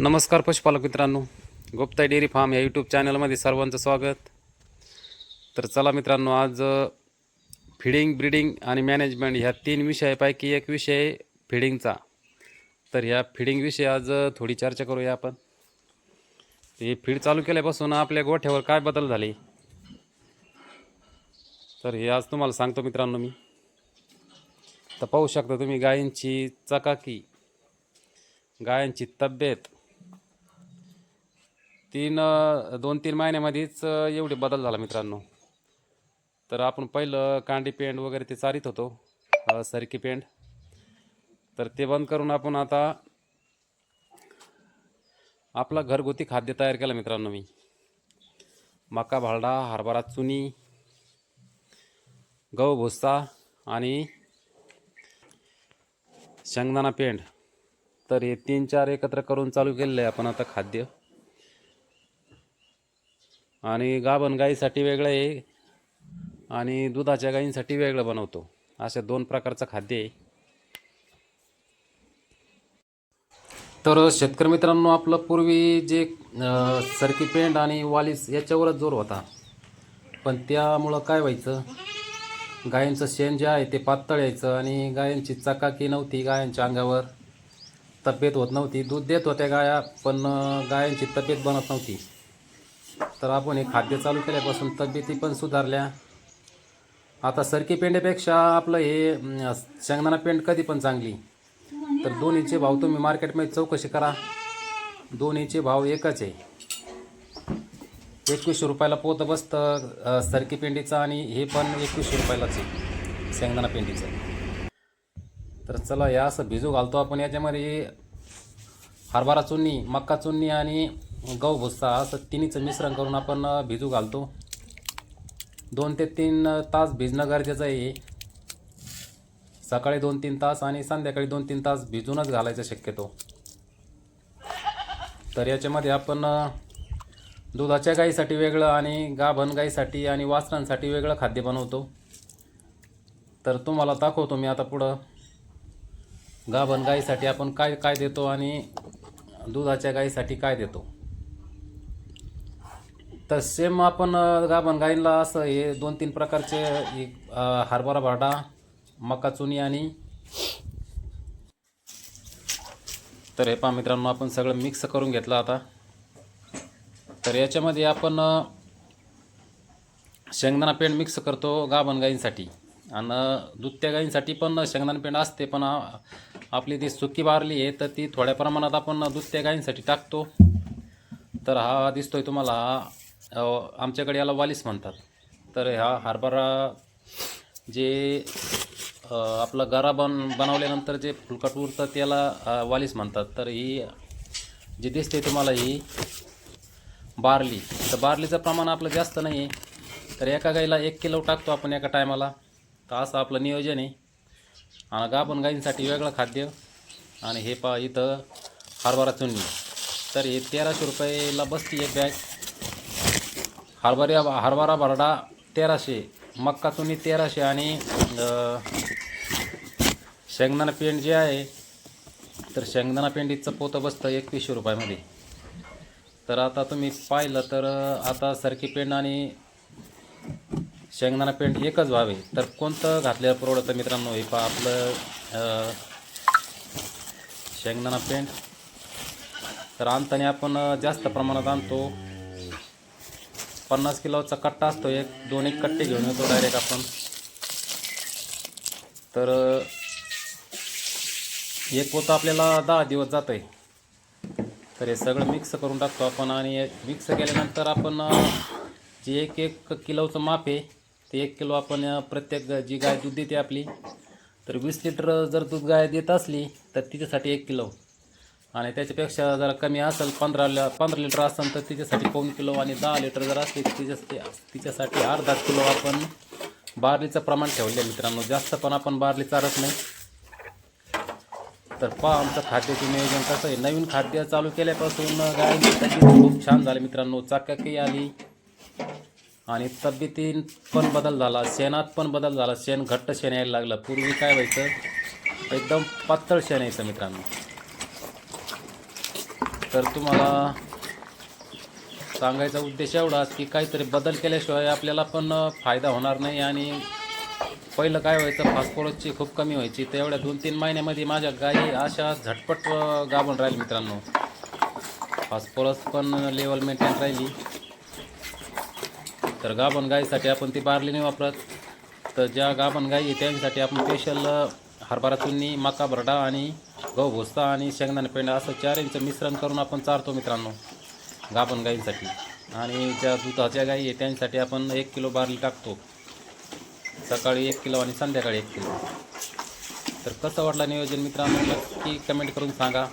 नमस्कार पशुपालक मित्रांनो गुप्ता डेअरी फार्म या यूट्यूब चॅनलमध्ये सर्वांचं स्वागत. तर चला मित्रांनो आज फिडिंग ब्रीडिंग आणि मॅनेजमेंट ह्या तीन विषयापैकी एक विषय फिडिंगचा तर ह्या फिडिंगविषयी आज थोडी चर्चा करूया आपण. हे फीड चालू केल्यापासून आपल्या गोठ्यावर काय बदल झाले? तर हे आज तुम्हाला सांगतो मित्रांनो मी. तर पाहू शकता तुम्ही गायींची चकाकी गायांची तब्येत तीन दोन तीन महिन्यामध्येच एवढे बदल झाला मित्रांनो. तर आपण पहिलं कांडी पेंड वगैरे ते चारित होतो सरकी पेंड. तर ते बंद करून आपण आता आपला घरगुती खाद्य तयार केलं मित्रांनो मी. मका भालडा हरभरा चुनी गहू भुस्सा आणि शेंगदाणा पेंड. तर हे तीन चार एकत्र करून चालू केलेलं आहे आपण आता खाद्य. आणि गाभण गाईसाठी वेगळं आहे. आणि दुधाच्या गाईंसाठी वेगळं बनवतो. अशा दोन प्रकारचं खाद्य आहे. तर शेतकरी मित्रांनो आपलं पूर्वी जे सरकी पेंड आणि वालीस याच्यावरच जोर होता. पण त्यामुळं काय व्हायचं? गायींचं शेण जे आहे ते पातळ यायचं आणि गायींची चकाकी नव्हती गायांच्या अंगावर. तब्येत होत नव्हती. दूध देत होत्या गाया पण गायांची तब्येत बनत नव्हती. तर आपण हे खाद्य चालू केल्यापासून तब्येती पण सुधारल्या. आता सरकी पेंड्यापेक्षा आपलं हे शेंगदाणा पेंड कधी पण चांगली. तर दोन्हीचे भाव तुम्ही मार्केटमध्ये चौकशी करा. दोन्हीचे भाव एकच आहे. एकवीसशे रुपयाला पोत बसतं सरकी पेंडीचं आणि हे पण एकवीसशे रुपयालाच आहे शेंगदाणा पेंडीचं तर चला या असं भिजू घालतो आपण याच्यामध्ये. हरभरा चुन्नी मक्का चुन्नी आणि गहू भुस्सा असं तिन्हीचं मिश्रण करून आपण भिजू घालतो. दोन ते तीन तास भिजणं गरजेचं आहे. सकाळी दोन तीन तास आणि संध्याकाळी दोन तीन तास भिजूनच घालायचं शक्यतो. तर याच्यामध्ये आपण दुधाच्या गाईसाठी वेगळं आणि गाभण गाईसाठी आणि वासरांसाठी वेगळं खाद्य बनवतो. तर तुम्हाला दाखवतो मी आता पुढं. गाभण गाईसाठी आपण काय काय देतो आणि दुधाच्या गाईसाठी काय देतो. तर सेम आपण गाभण गाईंना असं हे दोन तीन प्रकारचे एक, हरभरा भाडा मका चुनी आणि तर हे पहा मित्रांनो आपण सगळं मिक्स करून घेतलं आता. तर याच्यामध्ये आपण शेंगदाणा पेंड मिक्स करतो गाभण गाईंसाठी. आणि दुधत्या गाईंसाठी पण शेंगदाणा पेंड असते पण आपली ती सुकी बारली आहे तर ती थोड्या प्रमाणात आपण दुधत्या गाईंसाठी टाकतो. तर हा दिसतोय तुम्हाला हा आमच्याकडे याला वालीस म्हणतात. तर हा हरभरा जे आपला आपलं गरा बन बनवल्यानंतर जे फुलकट उरतं त्याला वालीस म्हणतात. तर ही जी दिसते तुम्हाला ही बार्ली. तर बार्लीचं प्रमाण आपलं जास्त नाही आहे. तर एका गाईला एक किलो टाकतो आपण एका टायमाला. तर असं आपलं नियोजन आहे. आणि गाभण गाईंसाठी वेगळं खाद्य. आणि हे पा इथं हरभरा चुन्नी. तर हे तेराशे रुपयाला बसती एक बॅग हरभऱ्या हरभरा भरडा तेराशे मक्का चुनी तेराशे आणि शेंगदाणा पेंड जे आहे तर शेंगदाणा पेंडीचं पोतं बसतं एकवीसशे रुपयामध्ये. तर आता तुम्ही पाहिलं तर आता सरकी पेंड आणि शेंगदाणा पेंट एकच व्हावे तर कोणतं घातलेलं परवडतं मित्रांनो? हे पहा आपलं शेंगदाणा पेंट तर आणताना आपण जास्त प्रमाणात आणतो. पन्नास किलोचा कट्टा असतो एक दोन एक कट्टे घेऊन येतो डायरेक्ट आपण. तर एक पोतं आपल्याला दहा दिवस जातं आहे तर हे सगळं मिक्स करून टाकतो आपण आणि मिक्स केल्यानंतर आपण जे एक एक किलोचं माप आहे ते एक किलो आपण प्रत्येक ग- जी गाय दूध देते आपली तर वीस लिटर जर दूध गाय देत असली तर तिच्यासाठी एक किलो. आणि त्याच्यापेक्षा जर कमी असेल पंधरा लि पंधरा लिटर असेल तर तिच्यासाठी पाऊन किलो आणि दहा लिटर जर असते तिच्यासाठी तिच्यासाठी अर्धा किलो आपण बार्लीचं प्रमाण ठेवले मित्रांनो. जास्त पण आपण बार्ली चारत नाही. तर पहा आमचं खाद्याचं नियोजन कसं आहे. नवीन खाद्य चालू केल्यापासून गायींची तब्येत खूप छान झाली मित्रांनो. चाकाकी आली आणि तब्येतीत पण बदल झाला. शेणात पण बदल झाला. शेण घट्ट शेण यायला लागलं. पूर्वी काय व्हायचं? एकदम पातळ शेण यायचं मित्रांनो. तर तुम्हाला सांगायचा उद्देश एवढाच की काहीतरी बदल केल्याशिवाय आपल्याला पण फायदा होणार नाही आणि पहिलं काय व्हायचं फॉस्फरसची खूप कमी व्हायची. तर एवढ्या दोन तीन महिन्यामध्ये माझ्या गायी अशा झटपट गाबून गाभण राहील मित्रांनो. फॉस्फरस पण लेवल मेंटेन राहिली. तर गाभण गाईसाठी आपण ती बारली नाही वापरत. तर ज्या गाभण गाई आहे त्यांच्यासाठी आपण स्पेशल हरभरा चुन्नी मका भरडा आणि गहू भुस्ता आणि शेंगदाणे पेंड असं चार इंच मिश्रण करून आपण चारतो मित्रांनो गाभण गाईंसाठी आणि ज्या दुधाच्या गाई आहे त्यांसाठी आपण एक किलो बार्ली टाकतो. सकाळी एक किलो आणि संध्याकाळी एक किलो. तर कसं वाटलं नियोजन मित्रांनो नक्की कमेंट करून सांगा.